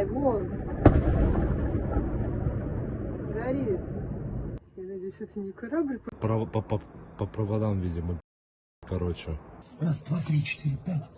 Снимай, вон. Горит. Я надеюсь, это не корабль. Про- по, по- по проводам, видимо, короче. Раз, два, три, четыре, пять.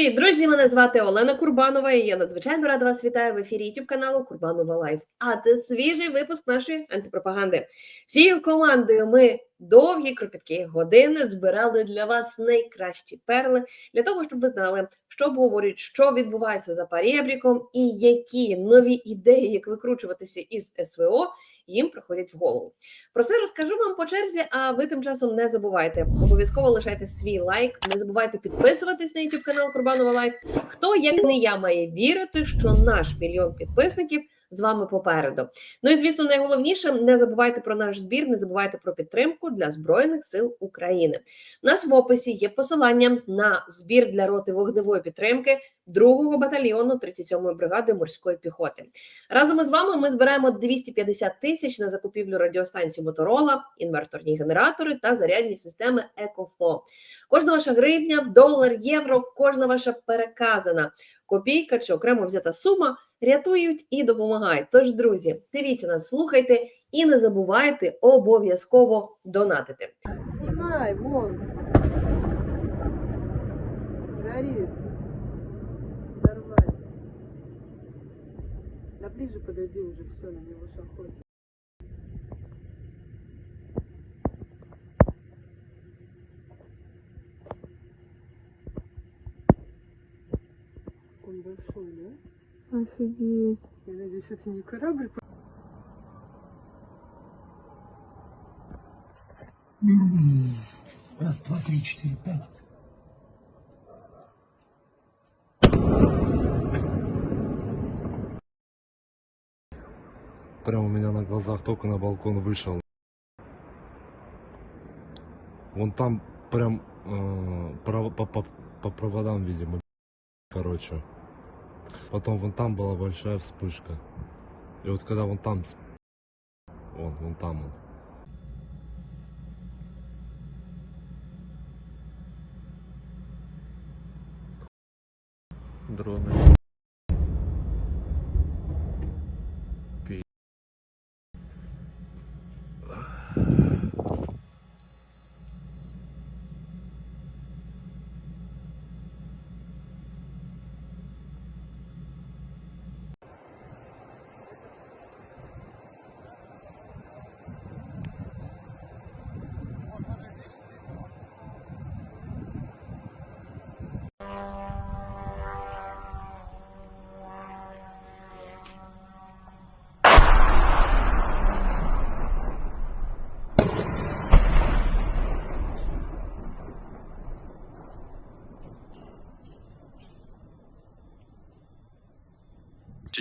Привіт, друзі! Мене звати Олена Курбанова. і Я надзвичайно рада вас вітаю в ефірі youtube каналу Курбанова Лайф. А це свіжий випуск нашої антипропаганди. Всією командою ми довгі кропіткі години збирали для вас найкращі перли для того, щоб ви знали, що обговорюють, що відбувається за парєбріком, і які нові ідеї, як викручуватися із СВО, їм приходять в голову. Про це розкажу вам по черзі. А ви тим часом не забувайте обов'язково лишайте свій лайк. Не забувайте підписуватись на YouTube канал Курбанова Лайф. Хто як не я має вірити, що наш мільйон підписників з вами попереду. Ну і звісно, найголовніше не забувайте про наш збір, не забувайте про підтримку для збройних сил України. У нас в описі є посилання на збір для роти вогневої підтримки 2-го батальйону 37-ї бригади морської піхоти. Разом із вами ми збираємо 250 тисяч на закупівлю радіостанції Моторола, інверторні генератори та зарядні системи EcoFlow. Кожна ваша гривня, долар, євро, кожна ваша переказана копійка чи окремо взята сума рятують і допомагають. Тож, друзі, дивіться нас, слухайте і не забувайте обов'язково донатити. Снимай, вон. Горит. Взорвать. Да ближе подойди уже, все, на него шахот. Он большой, да? Офигеть. Я надеюсь, это не корабль. Раз, два, три, четыре, пять. Прямо у меня на глазах только на балкон вышел. Вон там прям э, по, по- по проводам, видимо, короче. Потом вон там была большая вспышка. И вот когда вон там, вон, вон там вот. Дроны.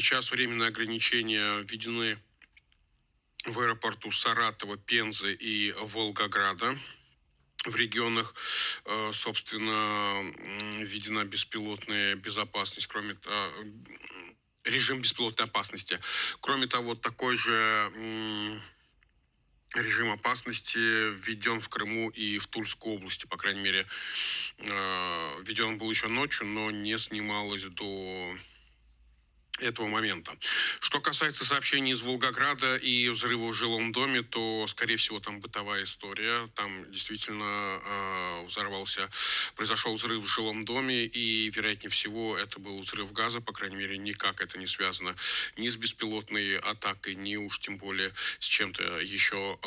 Сейчас временные ограничения введены в аэропорту Саратова, Пензы и Волгограда. В регионах, э, собственно, введена беспилотная безопасность, кроме э, режим беспилотной опасности. Кроме того, такой же режим опасности введен в Крыму и в Тульской области, по крайней мере, э, введен был еще ночью, но не снималось до этого момента. Что касается сообщений из Волгограда и взрыва в жилом доме, то, скорее всего, там бытовая история. Там действительно э, взорвался, произошел взрыв в жилом доме, и, вероятнее всего, это был взрыв газа, по крайней мере, никак это не связано ни с беспилотной атакой, ни уж тем более с чем-то еще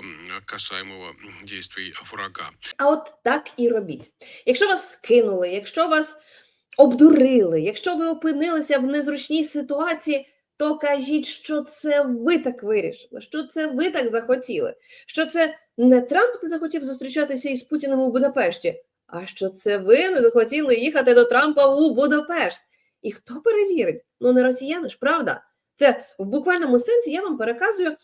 касаемого действий врага. А от так і робіть. Якщо вас кинули, якщо вас обдурили, якщо ви опинилися в незручній ситуації, то кажіть, що це ви так вирішили, що це ви так захотіли, що це не Трамп не захотів зустрічатися із Путіним у Будапешті, а що це ви не захотіли їхати до Трампа у Будапешт. І хто перевірить? Ну не росіяни ж, правда? Це в буквальному сенсі я вам переказую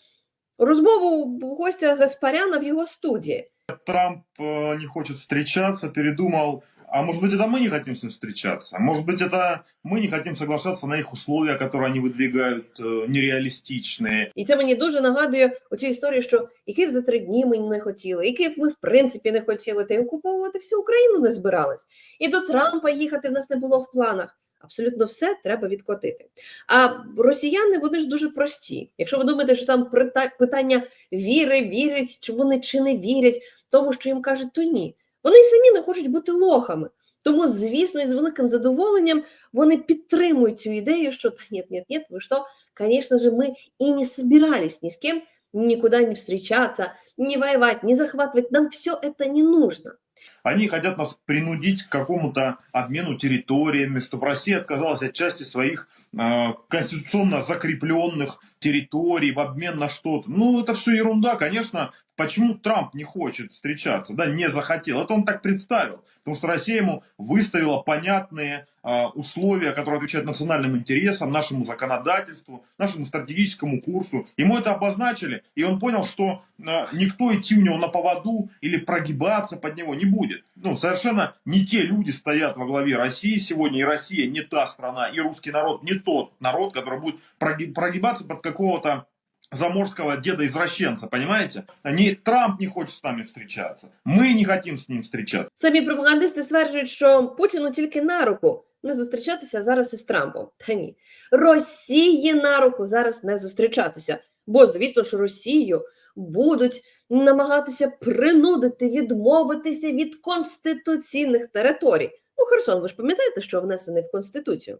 розмову гостя Гаспаряна в його студії. Трамп э, не хочет встречаться, передумал А может быть, это мы не хотим с ним встречаться? А может быть, это мы не хотим соглашаться на их условия, которые они выдвигают, э, нереалистичные. І це мені дуже нагадує оцю історію, що і Київ за три дні ми не хотіли, і Київ ми в принципі не хотіли, та й окуповувати всю Україну не збирались. І до Трампа їхати в нас не було в планах. Абсолютно все треба відкотити. А росіяни вони ж дуже прості. Якщо ви думаєте, що там прита- питання віри, вірять, чи вони чи не вірять, тому що їм кажуть, то ні. Вони й самі не хочуть бути лохами. Тому, звісно, і з великим задоволенням вони підтримують цю ідею, що та ні, ні, ні, ви що, конечно же, мы и не собирались ни с кем никуда не встречаться, не воевать, не захватывать. Нам все это не нужно. Они хотят нас принудить к какому-то обмену территориями, чтобы Россия отказалась от части своих э, конституционно закрепленных территорий в обмен на что-то. Ну, это все ерунда, конечно. Почему Трамп не хочет встречаться, да, не захотел? Это он так представил. Потому что Россия ему выставила понятные э, условия, которые отвечают национальным интересам, нашему законодательству, нашему стратегическому курсу. Ему это обозначили, и он понял, что э, никто идти у него на поводу или прогибаться под него не будет. Ну, совершенно не те люди стоят во главе России сегодня, и Россия не та страна, и русский народ не тот народ, который будет проги- прогибаться под какого-то заморского деда-извращенца, понимаете? Не Трамп не хочет с нами встречаться, мы не хотим с ним встречаться. Самі пропагандисти стверджують, що Путіну тільки на руку не зустрічатися зараз із Трампом. Та ні, Росії на руку зараз не зустрічатися. Бо, звісно, що Росію будуть намагатися принудити відмовитися від конституційних територій. Ну, Херсон, ви ж пам'ятаєте, що внесений в Конституцію.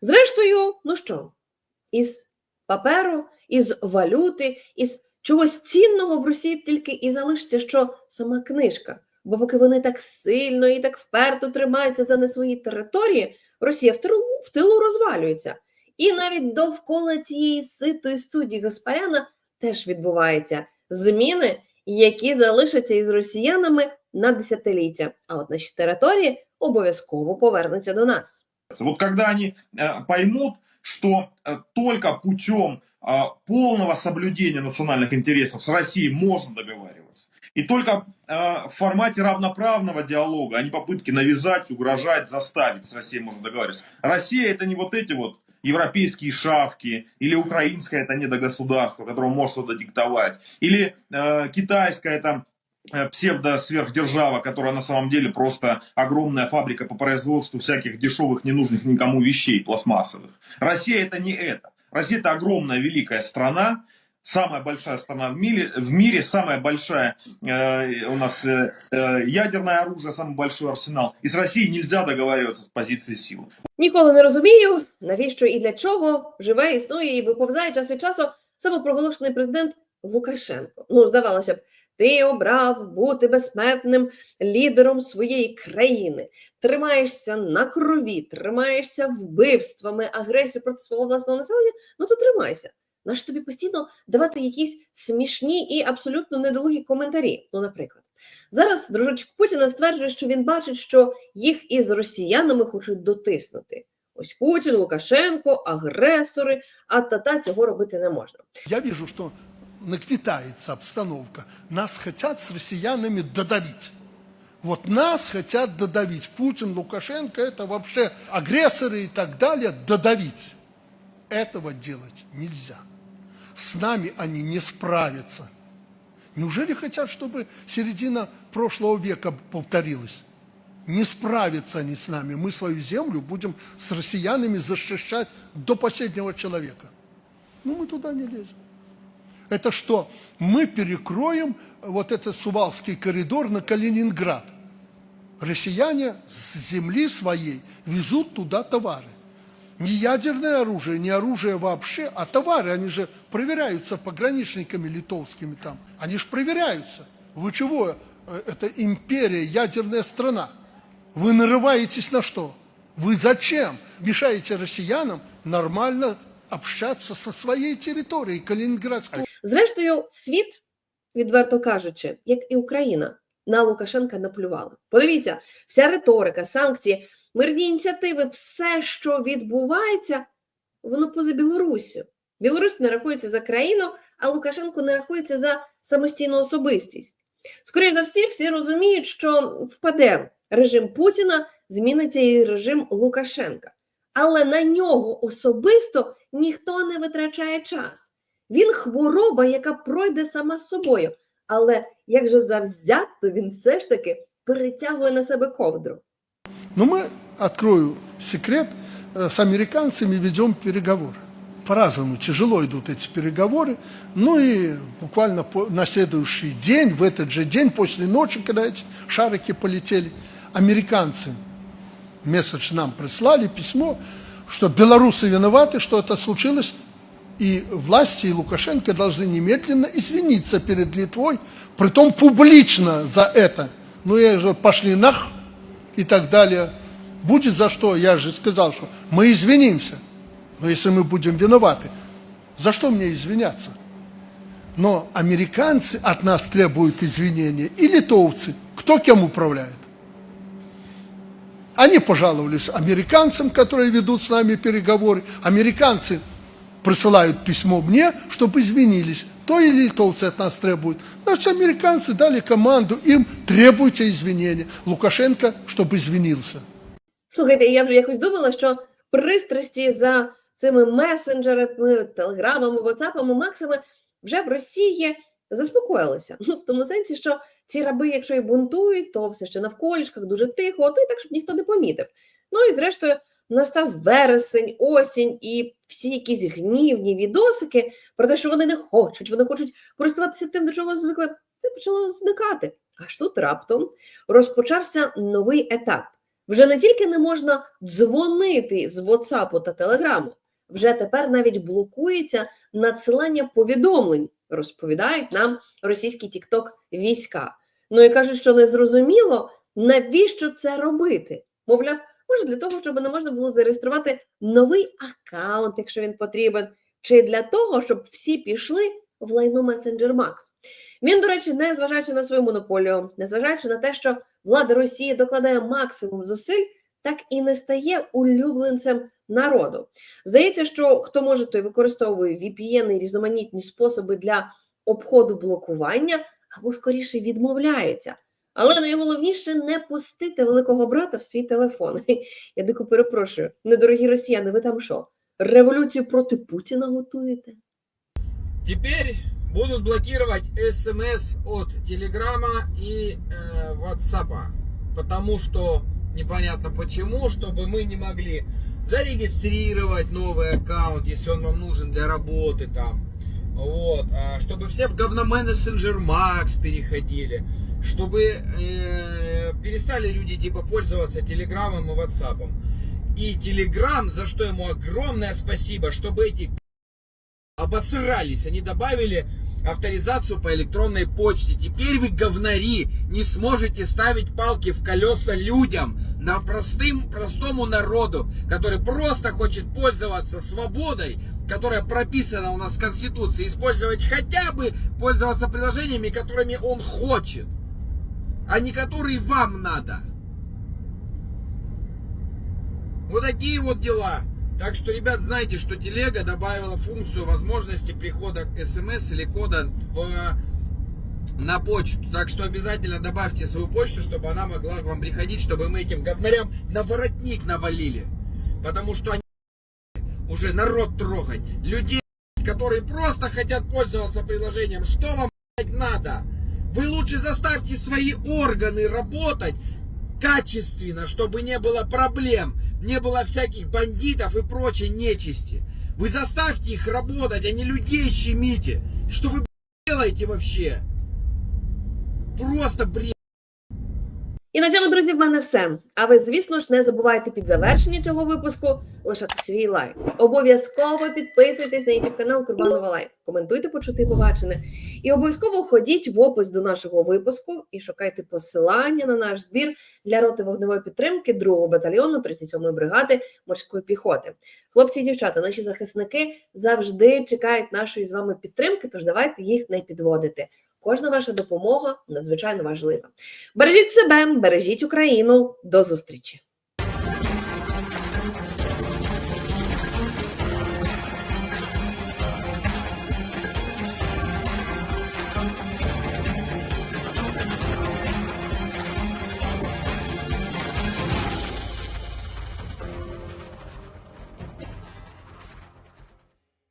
Зрештою, ну що, із паперу, із валюти, із чогось цінного в Росії тільки і залишиться, що сама книжка. Бо поки вони так сильно і так вперто тримаються за не свої території, Росія в тилу, в тилу розвалюється. І навіть довкола цієї ситої студії Гаспаряна теж відбуваються зміни, які залишаться із росіянами на десятиліття. А от наші території обов'язково повернуться до нас. Вот когда они э, поймут, что э, только путем э, полного соблюдения национальных интересов с Россией можно договариваться, и только э, в формате равноправного диалога, а не попытки навязать, угрожать, заставить с Россией можно договариваться. Россия это не вот эти вот европейские шавки, или украинское это недогосударство, которое может что-то диктовать, или э, китайское там псевдо-сверхдержава, которая на самом деле просто огромная фабрика по производству всяких дешевых, ненужных никому вещей пластмассовых. Россия это не это. Россия это огромная, великая страна, самая большая страна в мире, в мире самая большая э, у нас э, э, ядерное оружие, самый большой арсенал. И с Россией нельзя договариваться с позиции силы. Ніколи не розумію, навіщо і для чого живе, існує і виповзає час від часу самопроголошений президент Лукашенко. Ну, здавалося б, ти обрав бути безсмертним лідером своєї країни, тримаєшся на крові, тримаєшся вбивствами, агресією проти свого власного населення. Ну то тримайся. Наш тобі постійно давати якісь смішні і абсолютно недолугі коментарі. Ну, наприклад, зараз дружочок Путіна стверджує, що він бачить, що їх із росіянами хочуть дотиснути. Ось Путін, Лукашенко, агресори, а та-та цього робити не можна. Я вижу, что нагнетается обстановка. Нас хотят с россиянами додавить. Вот нас хотят додавить. Путин, Лукашенко – это вообще агрессоры и так далее. Додавить. Этого делать нельзя. С нами они не справятся. Неужели хотят, чтобы середина прошлого века повторилась? Не справятся они с нами. Мы свою землю будем с россиянами защищать до последнего человека. Ну, мы туда не лезем. Это что? Мы перекроем вот этот Сувалский коридор на Калининград. Россияне с земли своей везут туда товары. Не ядерное оружие, не оружие вообще, а товары. Они же проверяются пограничниками литовскими там. Они же проверяются. Вы чего? Э, Это империя, ядерная страна. Вы нарываетесь на что? Вы зачем мешаете россиянам нормально общаться со своей территорией Калининградской Зрештою, світ, відверто кажучи, як і Україна, на Лукашенка наплювала. Подивіться, вся риторика, санкції, мирні ініціативи, все, що відбувається, воно поза Білоруссю. Білорусь не рахується за країну, а Лукашенко не рахується за самостійну особистість. Скоріше за всі, всі розуміють, що впаде режим Путіна, зміниться і режим Лукашенка. Але на нього особисто ніхто не витрачає час. Він хвороба, яка пройде сама з собою. Але як же завзято він все ж таки перетягує на себе ковдру. Но мы, открою секрет, э, с американцами ведем переговоры. По-разному тяжело идут эти переговоры. Ну и буквально по- на следующий день, в этот же день, после ночи, когда эти шарики полетели, американцы месседж нам прислали, письмо, что белорусы виноваты, что это случилось, и власти, и Лукашенко должны немедленно извиниться перед Литвой, притом публично за это. Ну и же пошли нах и так далее. Будет за что, я же сказал, что мы извинимся. Но если мы будем виноваты, за что мне извиняться? Но американцы от нас требуют извинения и литовцы. Кто кем управляет? Они пожаловались американцам, которые ведут с нами переговоры. Американцы присылают письмо мне, чтобы извинились. То и литовцы от нас требуют. Значит, американцы дали команду, им требуйте извинения. Лукашенко, чтобы извинился. Слухайте, я вже якось думала, що пристрасті за цими месенджерами, телеграмами, ватсапами, максами вже в Росії заспокоїлися. Ну, в тому сенсі, що ці раби, якщо і бунтують, то все ще навколішках дуже тихо, то і так, щоб ніхто не помітив. Ну і зрештою настав вересень, осінь і всі якісь гнівні відосики про те, що вони не хочуть, вони хочуть користуватися тим, до чого звикли. Це почало зникати. Аж тут раптом розпочався новий етап. Вже не тільки не можна дзвонити з WhatsApp та Telegram, вже тепер навіть блокується надсилання повідомлень, розповідають нам російський TikTok війська. Ну і кажуть, що не зрозуміло, навіщо це робити. Мовляв, може для того, щоб не можна було зареєструвати новий аккаунт, якщо він потрібен, чи для того, щоб всі пішли в лайно Messenger Max. Він, до речі, не зважаючи на свою монополію, не зважаючи на те, що влада Росії докладає максимум зусиль, так і не стає улюбленцем народу. Здається, що хто може, той використовує VPN і різноманітні способи для обходу блокування або скоріше відмовляються. Але найголовніше не пустити великого брата в свій телефон. Я дико перепрошую, недорогі росіяни, ви там що? Революцію проти Путіна готуєте? Теперь будут блокировать смс от Телеграма и э, Ватсапа. Потому что непонятно почему, чтобы мы не могли зарегистрировать новый аккаунт, если он вам нужен для работы там. Вот, а, чтобы все в говноменеджер Макс переходили, Чтобы э, перестали люди типа пользоваться Телеграмом и Ватсапом. И Телеграм, за что ему огромное спасибо, чтобы эти обосрались. Они добавили авторизацию по электронной почте. Теперь вы, говнари, не сможете ставить палки в колеса людям, на простым, простому народу, который просто хочет пользоваться свободой, которая прописана у нас в Конституции, использовать хотя бы пользоваться приложениями, которыми он хочет, а не которые вам надо. Вот такие вот дела. Так что, ребят, знайте, что телега добавила функцию возможности прихода смс или кода в, на почту. Так что обязательно добавьте свою почту, чтобы она могла к вам приходить, чтобы мы этим говнарям на воротник навалили. Потому что они уже народ трогать. Людей, которые просто хотят пользоваться приложением. Что вам надо? Вы лучше заставьте свои органы работать качественно, чтобы не было проблем, не было всяких бандитов и прочей нечисти. Вы заставьте их работать, а не людей щемите. Что вы делаете вообще? Просто бред. І на цьому, друзі, в мене все. А ви, звісно ж, не забувайте під завершення цього випуску лишати свій лайк. Обов'язково підписуйтесь на YouTube канал Курбанова Лайф. Коментуйте, почути, побачене. І обов'язково ходіть в опис до нашого випуску і шукайте посилання на наш збір для роти вогневої підтримки 2-го батальйону 37-ї бригади морської піхоти. Хлопці і дівчата, наші захисники завжди чекають нашої з вами підтримки, тож давайте їх не підводити. Кожна ваша допомога надзвичайно важлива. Бережіть себе, бережіть Україну. До зустрічі!